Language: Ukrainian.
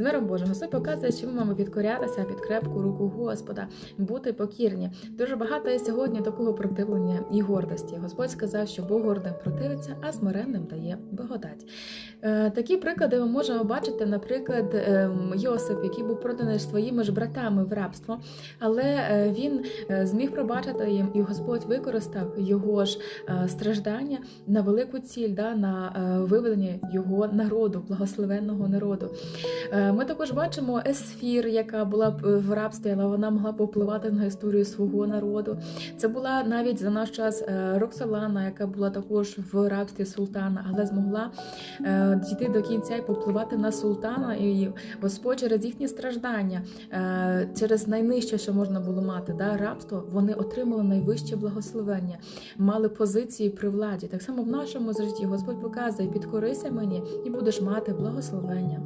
З миром Божим Господь показує, що ми маємо підкорятися під крепку руку Господа, бути покірні. Дуже багато є сьогодні такого противлення і гордості. Господь сказав, що Бог гордим противиться, а смиренним дає благодать. Е, Такі приклади ми можемо бачити, наприклад, ем, Йосип, який був проданий своїми ж братами в рабство, але е, він е, зміг пробачити їм, і Господь використав його ж е, страждання на велику ціль, да, на е, виведення його народу, благословенного народу. Е, Ми також бачимо Есфір, яка була в рабстві, але вона могла повпливати на історію свого народу. Це була навіть за наш час е, Роксолана, яка була також в рабстві султана, але змогла е, дійти до кінця і повпливати на султана. І Господь через їхні страждання, е, через найнижче, що можна було мати, да, рабство, вони отримали найвище благословення, мали позиції при владі. Так само в нашому житті Господь показує: підкорися мені і будеш мати благословення.